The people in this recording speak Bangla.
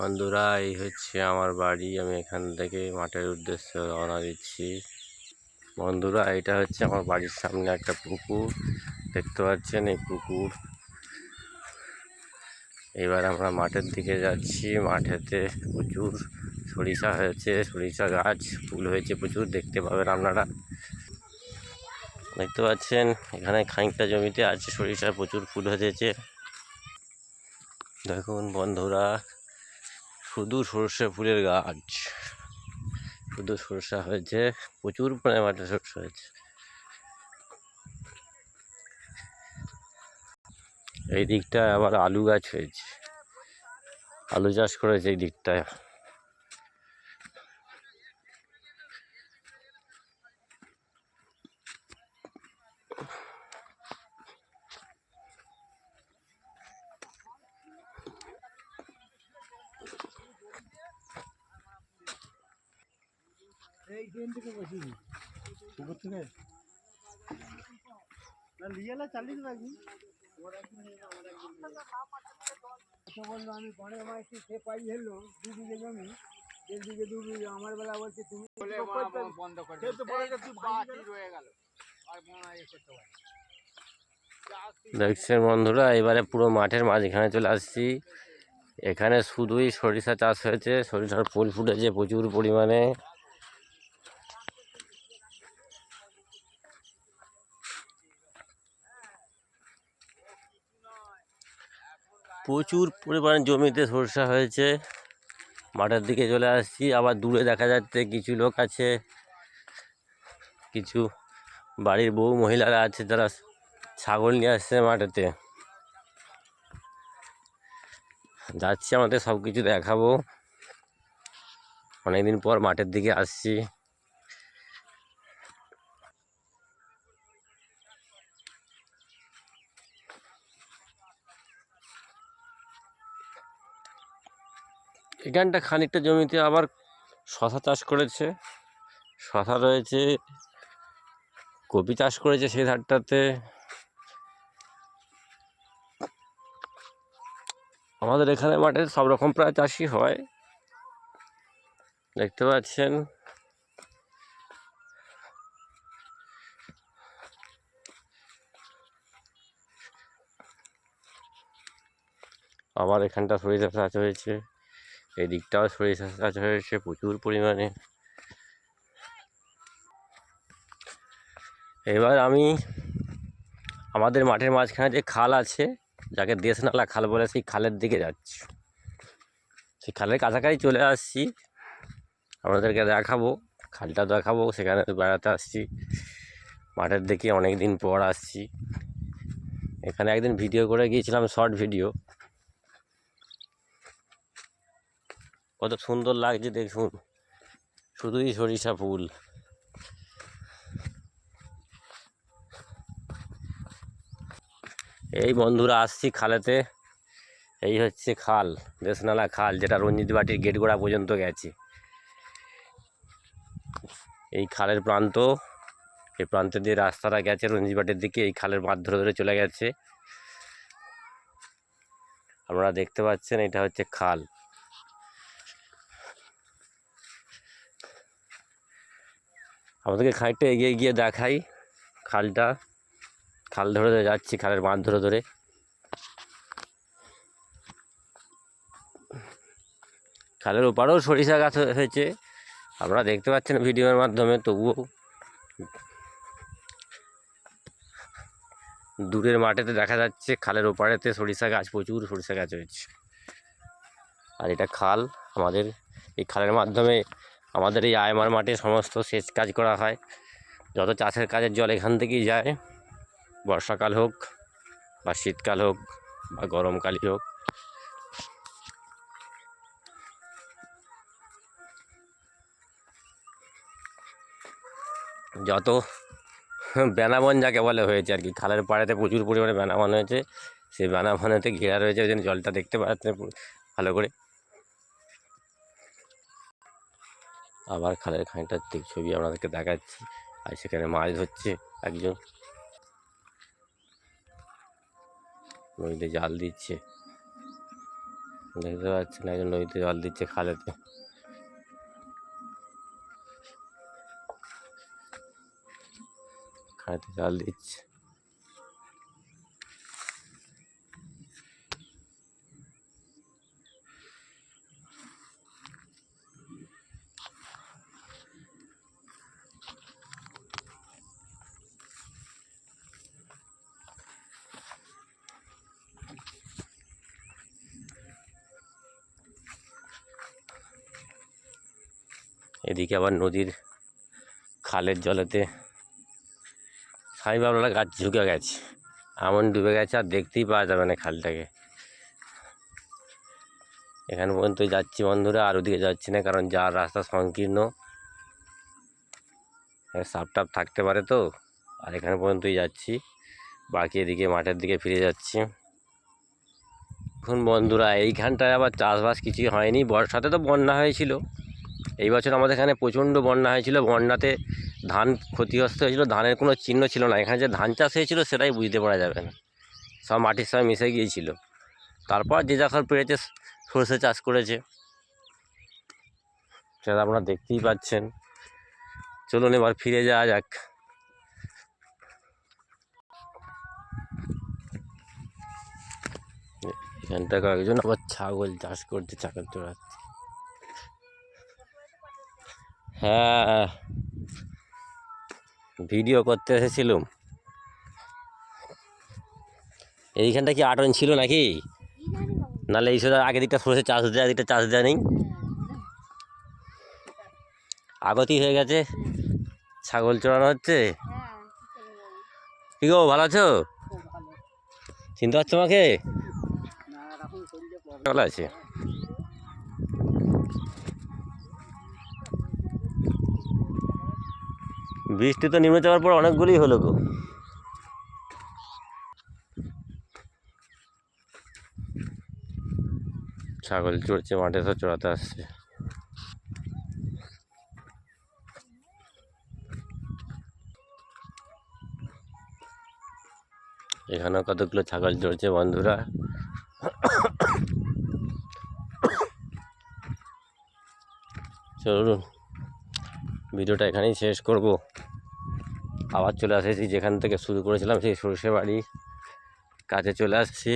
বন্ধুরা, এই হচ্ছে আমার বাড়ি। আমি এখান থেকে মাঠের উদ্দেশ্যে রওনা দিচ্ছি। বন্ধুরা, এটা হচ্ছে আমার বাড়ির সামনে একটা পুকুর। দেখতে পাচ্ছেন এই পুকুর। এবার আমরা মাঠের দিকে যাচ্ছি। মাঠেতে প্রচুর সরিষা হয়েছে, সরিষা গাছ, ফুল হয়েছে প্রচুর, দেখতে পাবেন আপনারা। দেখতে পাচ্ছেন, এখানে খানিকটা জমিতে আছে সরিষা, প্রচুর ফুল হয়েছে দেখুন বন্ধুরা শুধু সরষে ফুলের গাছ। শুধু সরষা হয়েছে। প্রচুর পরিমাণে মাঠে সরষা হয়েছে। এই দিকটায় আবার আলু গাছ হয়েছে। আলু চাষ করেছে এই দিকটায়। আমার দেখছেন বন্ধুরা, এবারে পুরো মাঠের মাঝখানে চলে আসছি। এখানে শুধুই সরিষা চাষ হয়েছে, সরিষার ফুল ফুটেছে প্রচুর পরিমাণে। প্রচুর পরিমাণে জমিতে সরষা হয়েছে। মাঠের দিকে চলে আসছি। আবার দূরে দেখা যাচ্ছে কিছু লোক আছে। কিছু বাড়ির বউ মহিলারা আছে যারা ছাগল নিয়ে আসছে মাঠেতে। যাচ্ছি, আমাদের সব কিছু দেখাবো। অনেকদিন পর মাঠের দিকে আসছি। এখানটা খানিকটা জমিতে আবার শশা চাষ করেছে। শশা রয়েছে, কপি চাষ করেছে সেই ধারটাতে। আমাদের এখানে মাঠে সব রকম প্রায় চাষই হয়। দেখতে পাচ্ছেন। আবার এখানটা সরিষা চাষ হয়েছে। এই দিকটাও সরিষা চাষ হয়েছে প্রচুর পরিমাণে। এবার আমি আমাদের মাঠের মাঝখানে যে খাল আছে, যাকে দেশনালা খাল বলে, সেই খালের দিকে যাচ্ছি। সেই খালের কাছাকাছি চলে আসছি। আপনাদেরকে দেখাবো, খালটা দেখাবো, সেখানে বেড়াতে আসছি। মাঠের দিকে অনেক দিন পর আসছি। এখানে একদিন ভিডিও করে গিয়েছিলাম, শর্ট ভিডিও। কত সুন্দর লাগছে দেখুন। শুধুই সরিষা ফুল। এই বন্ধুরা, আসছি খালেতে। এই হচ্ছে খাল, দেশনালা খাল, যেটা রঞ্জিত বাটির গেট গোড়া পর্যন্ত গেছে। এই খালের প্রান্ত, এই প্রান্ত দিয়ে রাস্তাটা গেছে রঞ্জিত বাটির দিকে, এই খালের মাঠ ধরে ধরে চলে গেছে। আপনারা দেখতে পাচ্ছেন, এটা হচ্ছে খাল। আমাদেরকে খানিকটা এগিয়ে গিয়ে দেখাই খালটা। খাল ধরে ধরে যাচ্ছি, খালের বাঁধ ধরে ধরে। খালের ওপারেও সরিষা গাছ হয়েছে। আপনারা দেখতে পাচ্ছেন ভিডিওর মাধ্যমে, তবুও দূরের মাঠেতে দেখা যাচ্ছে, খালের ওপারেতে সরিষা গাছ, প্রচুর সরিষা গাছ হয়েছে। আর এটা খাল, আমাদের এই খালের মাধ্যমে আমাদের এই আয়মার মাঠে সমস্ত সেচ কাজ করা হয়। যত চাষের কাজের জল এখান থেকেই যায়। বর্ষাকাল হোক বা শীতকাল হোক বা গরমকালই হোক। যত বেনাবন যাকে বলে হয়েছে আর কি, খালের পাড়েতে প্রচুর পরিমাণে বেনাবন হয়েছে। সেই বেনাবনেতে ঘেরা রয়েছে, ওই জন্য জলটা দেখতে পাচ্ছেন ভালো করে। আবার খালের খানিকটার দিক ছবি আপনাদেরকে দেখাচ্ছি। আর সেখানে মাছ ধরছে একজন। নদীতে জাল দিচ্ছে। দেখতে পাচ্ছেন একজন নদীতে জল দিচ্ছে খালেতে। খালেতে জল দিচ্ছে। এদিকে আবার নদীর খালের জলেতে স্বামী বাবলা গাছ ঝুঁকে গেছে। এমন ডুবে গেছে আর দেখতেই পাওয়া যাবে না খালটাকে। এখানে পর্যন্ত যাচ্ছি বন্ধুরা, আর ওদিকে যাচ্ছি না কারণ যার রাস্তা সংকীর্ণ। সাপ টাপ থাকতে পারে তো, আর এখানে পর্যন্তই যাচ্ছি। বাকি এদিকে মাঠের দিকে ফিরে যাচ্ছি। এখন বন্ধুরা, এইখানটায় আবার চাষবাস কিছুই হয়নি, বর্ষাতে তো বন্যা হয়েছিল। এই বছর আমাদের এখানে প্রচণ্ড বন্যা হয়েছিল। বন্যাতে ধান ক্ষতিগ্রস্ত হয়েছিল। ধানের কোনো চিহ্ন ছিল না। এখানে যে ধান চাষ হয়েছিল, সেটাই বুঝতে পারা যাবে না। সব মাটির সঙ্গে মিশে গিয়েছিল। তারপর যে যখন পেরেছে, সর্ষে চাষ করেছে। সেটা আপনারা দেখতেই পাচ্ছেন। চলুন এবার ফিরে যাওয়া যাক। এখানটা কয়েকজন আবার ছাগল চাষ করছে ছাগল চড়াচ্ছে হ্যাঁ। ভিডিও করতে এসেছিলাম। এইখানটা কি আটন ছিল নাকি? নাহলে এই সোজা আগে দিকটা সরষে চাষ দেওয়া দিকটা চাষ দেওয়া নেই। আগতি হয়ে গেছে। ছাগল চড়ানো হচ্ছে। কি গো ভালো আছো? চিনতে পারছ আমাকে? ভালো আছে। বৃষ্টি তো নেমে যাওয়ার পর অনেকগুলি হলো গো। ছাগল চড়ছে, মাঠে তো চড়াতে আসছে। এখানেও কতগুলো ছাগল চড়ছে বন্ধুরা? চলুন, ভিডিওটা এখানেই শেষ করব। আবার চলে আসেছি যেখান থেকে শুরু করেছিলাম সেই সরষে বাড়ি। কাছে চলে আসছি।